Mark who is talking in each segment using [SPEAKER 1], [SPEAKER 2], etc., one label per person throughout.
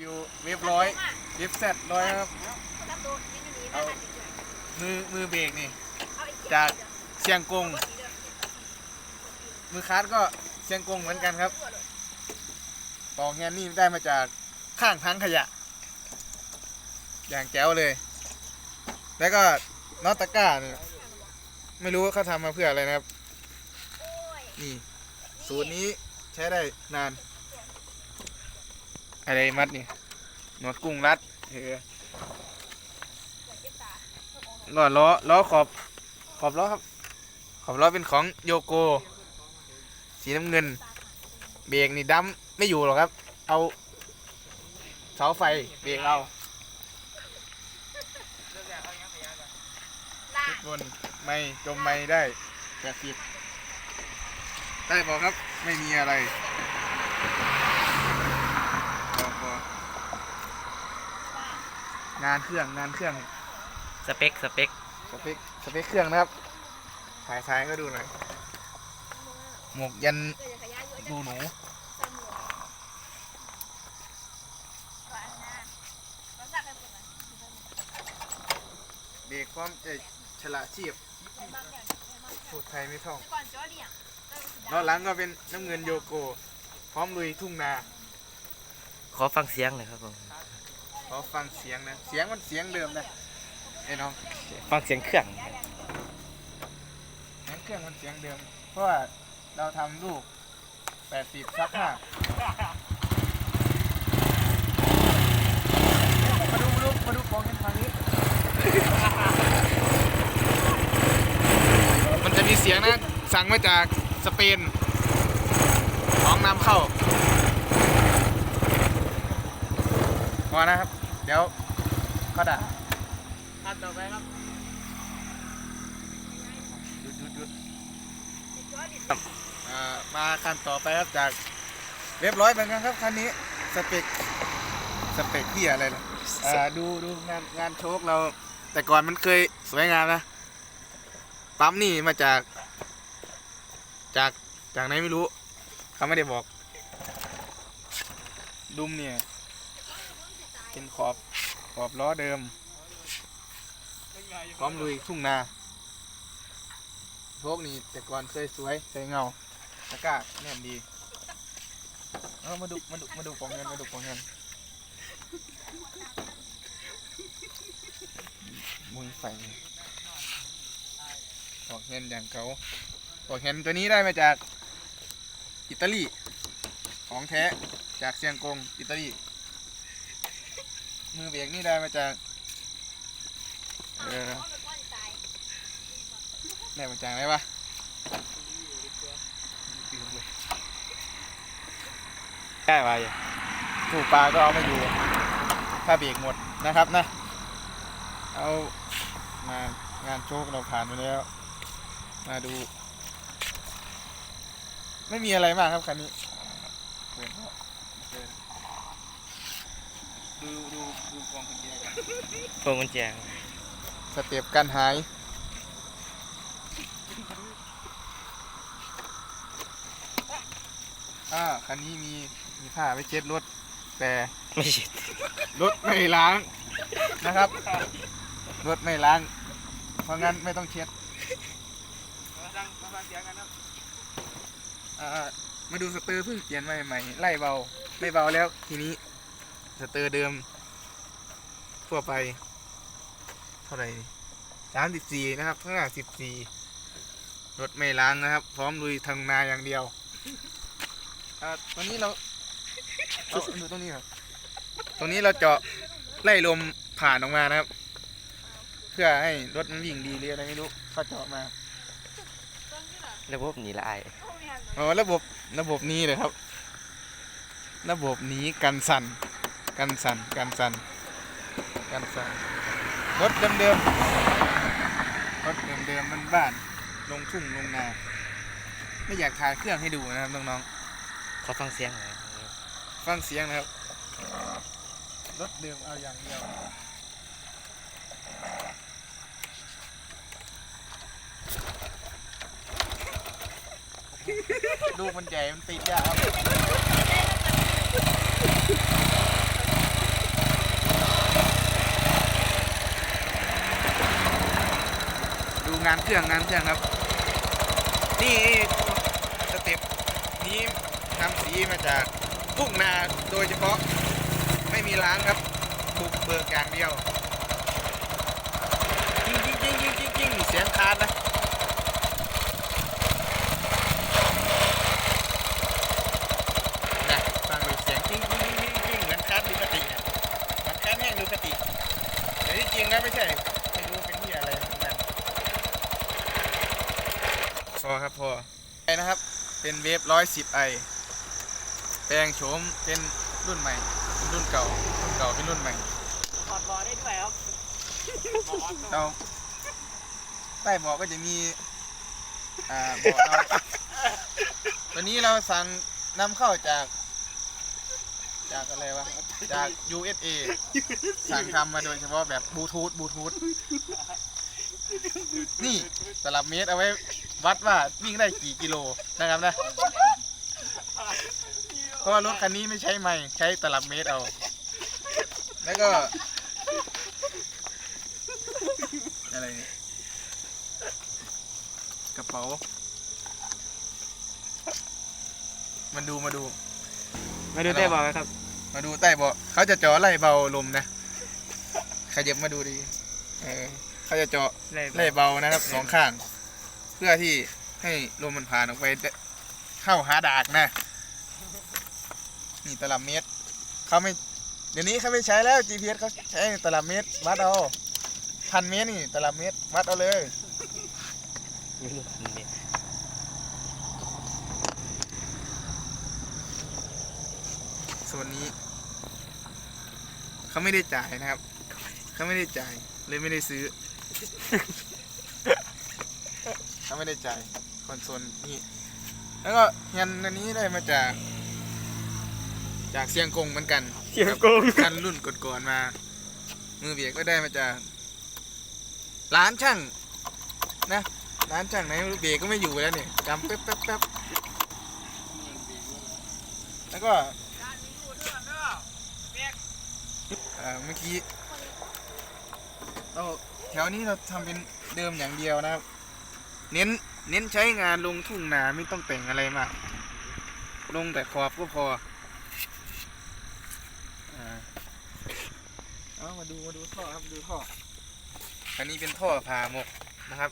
[SPEAKER 1] อยู่เรียบร้อยเรียบเสร็จร้อยครับเอามือมือเบรกนี่ จากเชียงกง มือคาร์ดก็เชียงกงเหมือนกันครับปอกแงนนี่ได้มาจากข้างทั้งขยะ อย่างแจ๋วเลย แล้วก็น็อตตะกร้าเนี่ยไม่รู้ว่าเขาทำมาเพื่ออะไรนะครับ นี่ สูตรนี้ใช้ได้นาน อะไรมัดนี่หนวดกุ้งรัดเออล้อล้อล้อขอบขอบล้อครับ ขอบล้อเป็นของโยโก สีน้ำเงิน เบรกนี่ดั้มไม่อยู่หรอกครับ เอาเสาไฟเบรกเอาทุกคนไม่จมไม่ได้แปดสิบได้บอกครับไม่มีอะไรพอพอ งานเครื่องงานเครื่อง
[SPEAKER 2] สเปคสเปค
[SPEAKER 1] สเปคสเปคเครื่องนะครับถ่ายท้ายก็ดูหน่อยหมวกยันดูหนูเบรกความเอยฉลาดชีพพูดไทยไม่ท่องล้อหลังก็เป็นน้ำเงินโยโก พร้อมลุยทุ่งนา
[SPEAKER 2] ขอฟังเสียงหน่อยครับผม
[SPEAKER 1] ขอฟังเสียงนะ เสียงมันเสียงเดิมนะไอ้น้อง
[SPEAKER 2] ฟังเสียงเครื่อง
[SPEAKER 1] เสียงเครื่องมันเสียงเดิม เพราะว่าเราทำลูก80ซักห้ามาดูมาดูมาดูของกันทางนี้ มันจะมีเสียงนะ สั่งมาจากสเปน ของนำเข้า พอนะครับ เดี๋ยวก็ด่าขั้นต่อไปครับหยุดหยุดหยุดอ่ามาขั้นต่อไปครับจากเรียบร้อยเหมือนกันครับคันนี้สเปคสเปคที่อะไรนะอ่าดูดูงานงานโชคเรา แต่ก่อนมันเคยสวยงามนะปั๊มนี่มาจาก จากจากไหนไม่รู้เขาไม่ได้บอกดุมเนี่ย เป็นขอบขอบล้อเดิมพร้อมลุยทุ่งนาพวกนี้แต่ก่อนเคยสวยเคยเงาตะกร้าแน่นดีเอามาดูมาดูมาดูของเงินมาดูของเงินมุยไฟของเงินอย่างเขาของเงินตัวนี้ได้มาจากอิตาลี ของแท้จากเซียงกง อิตาลี มือเบรกนี่ได้มาจากเออได้มาจากไหนวะ
[SPEAKER 2] ได้ไป
[SPEAKER 1] ถูกปลาก็เอาไม่อยู่ ถ้าเบรกหมดนะครับนะ เอามางานโชคเราผ่านไปแล้ว มาดู ไม่มีอะไรมากครับคันนี้ดเบาะเปิด
[SPEAKER 2] พวงกุญแจ
[SPEAKER 1] สเต็ปการหายอ่าคันนี้มีมีผ้าไว้เช็ดรถ แต่
[SPEAKER 2] ไม่ใช่
[SPEAKER 1] รถไม่ล้างนะครับ รถไม่ล้าง เพราะงั้นไม่ต้องเช็ดอ่ามาดูสเตอร์เพิ่งเปลี่ยนใหมาใหม่ไล่เบา ไม่เบาแล้วทีนี้ สเตอร์เดิม ทั่วไป เท่าไหร่สามสิบสี่นะครับข้างหน้าสิบสี่รถไม่ล้างนะครับ พร้อมลุยทางนาอย่างเดียวอ่าตรงนี้เราเอาดูตรงนี้ครับตรงนี้เราเจาะไล่ลมผ่านออกมานะครับ เพื่อให้รถมันวิ่งดีหรืออะไรไม่รู้เขาเจาะมา
[SPEAKER 2] ระบบหนีละไอาย
[SPEAKER 1] อ๋อระบบระบบนี้เลยครับ ระบบนี้กันสั่นกันสั่นกันสั่น กันสั่นรถเดิมๆรถเดิมๆมันบ้านๆลงทุ่งลงนา ไม่อยากถ่ายเครื่องให้ดูนะครับน้อง
[SPEAKER 2] ขอฟังเสียงหน่อย
[SPEAKER 1] ๆฟังเสียงนะครับรถเดิมเอาอย่างเดียวลูกมันใหญ่มันติดยากครับ งานเครื่องงานเครื่องครับ นี่สเต็ปนี้ทำสีมาจากทุ่งนาโดยเฉพาะไม่มีล้างครับบุกเบิกอย่างเดียวจริงจริงจริงจริงจริงจริงเสียงคาดนะนะฟังดูเสียงจริงจริงจริงจริงเหมือนคาดดูกติเนี่ยเหมือนคาดแห้งดูกติแต่ที่จริงนะไม่ใช่ไม่รู้เป็นที่อะไรเหมือนกัน พอครับพอไอนะครับ เป็นเวฟร้อยสิบไอแปลงโฉมเป็นรุ่นใหม่ เป็นรุ่นเก่า รุ่นเก่าเป็นรุ่นใหม่
[SPEAKER 3] ถอดบอได้ด้วยครับ
[SPEAKER 1] เราใต้เบาะก็จะมี อ่าเบาะเราตัวนี้เราสั่งนำเข้าจาก จากอะไรวะ จาก USA สั่งทำมาโดยเฉพาะแบบบลูทูธบลูทูธ นี่ตลับเมตรเอาไว้วัดว่าวิ่งได้กี่กิโลนะครับนะเพราะว่ารถคันนี้ไม่ใช้ไม้ใช้ตลับเมตรเอา แล้วก็อะไรเนี่ยกระเป๋า มันดูมาดู
[SPEAKER 2] มาดูได้บอกไหมครับ
[SPEAKER 1] มาดูใต้เบาะเขาจะเจาะไล่เบาลมนะขยับมาดูดี เออ เขาจะเจาะ
[SPEAKER 2] ไล่
[SPEAKER 1] ไล่เบานะครับสองข้าง เพื่อที่ให้ลมมันผ่านออกไปได้เข้าหาดากนะ นี่ตลับเมตรเขาไม่เดี๋ยวนี้เขาไม่ใช้แล้ว GPS เขาใช้ตลับเมตรวัดเอาพันเมตรนี่ตลับเมตรวัดเอาเลย
[SPEAKER 2] ไม่รู้นี่
[SPEAKER 1] ส่วนนี้เขาไม่ได้จ่ายนะครับ เขาไม่ได้จ่ายเลยไม่ได้ซื้อ เขาไม่ได้จ่ายคอนโซลนี่แล้วก็งานอันนี้ได้มาจาก จากเซียงกงเหมือนกัน
[SPEAKER 2] เสียงโกง
[SPEAKER 1] กันรุ่นก่อนๆมา มือเบียกก็ได้มาจาก ร้านช่างนะร้านช่างไหนไม่รู้เบียกก็ไม่อยู่แล้วเนี่ยจำแป๊บแป๊บแป๊บแล้วก็เอ่อเมื่อกี้ เราแถวนี้เราทำเป็นเดิมอย่างเดียวนะครับ เน้นเน้นใช้งานลงทุ่งนาไม่ต้องแต่งอะไรมาก ลงแต่ขอบก็พออ่าเอามาดูมาดูท่อครับดูท่ออันนี้เป็นท่อผ่าหมกนะครับ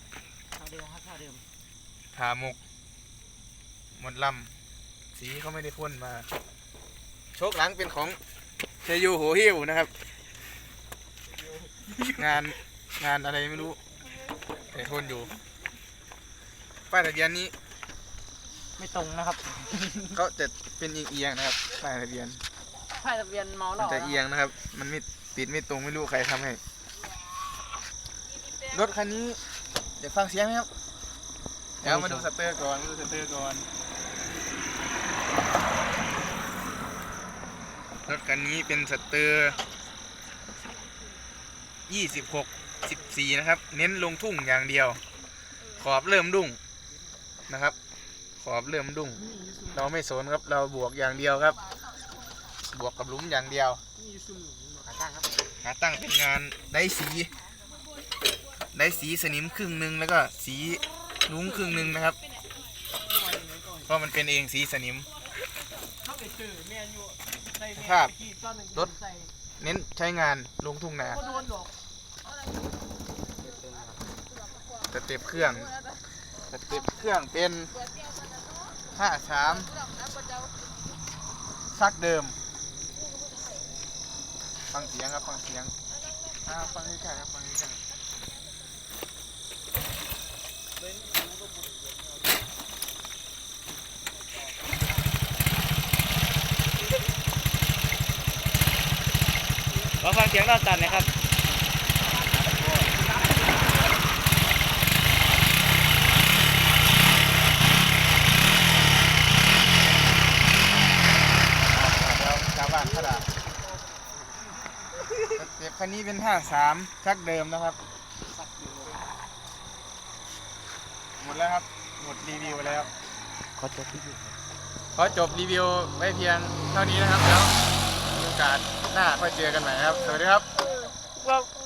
[SPEAKER 3] เท่าเดิมครับเท่าเดิม
[SPEAKER 1] ผ่าหมก หมดลำสีเขาไม่ได้พ่นมา โชคหลังเป็นของเชยูโหฮิวนะครับ งานงานอะไรไม่รู้แต่ทนอยู่ ป้ายทะเบียนนี้
[SPEAKER 3] ไม่ตรงนะครับ
[SPEAKER 1] ก็จะเป็นเอียงๆนะครับ ป้ายทะเบียน
[SPEAKER 3] ป้ายทะเบียนเมาห
[SPEAKER 1] มั
[SPEAKER 3] ล่
[SPEAKER 1] น
[SPEAKER 3] อ
[SPEAKER 1] จะเอียงนะครับ มันไม่ติดไม่ตรงไม่รู้ใครทำให้ รถคันนี้อยากฟังเสียงไหมครับ เดี๋ยวมาดูสเตอร์ก่อนมาดูสเตอร์ก่อน รถคันนี้เป็นสเตอร์ ยี่สิบหกสิบสี่นะครับ เน้นลงทุ่งอย่างเดียว ขอบเริ่มดุ้งนะครับ ขอบเริ่มดุ้ง เราไม่สนครับ เราบวกอย่างเดียวครับ บวกกับหลุมอย่างเดียว
[SPEAKER 3] ขาตั้งครับ
[SPEAKER 1] หาตั้งเป็นงานได้สีได้สีสนิมครึ่งหนึ่งแล้วก็สีนุ้งครึ่งหนึ่งนะครับ เพราะมันเป็นเองสีสนิมภาพรถ เน้นใช้งานลงทุ่งนาสเต็ปเครื่องสเต็ปเครื่องเป็นห้าสามซักเดิม ฟังเสียงครับ ฟังเสียงฟังนี่ใช่ครับ ฟังนี่ใก
[SPEAKER 2] ขอฟังเสียงเราตัดหนะครับ
[SPEAKER 1] แล้วชาวบ้านขนาดเด็กคันนี้เป็นห้าสามชักเดิมนะครับ หมดแล้วครับ หมดรีวิวแล้ว
[SPEAKER 2] ขอจบที่อยู่
[SPEAKER 1] ขอจบรีวิวไว้เพียงเท่านี้นะครับแล้วมีโอกาส หน้าค่อยเจอกันใหม่ครับ สวัสดีครับ
[SPEAKER 3] ว้า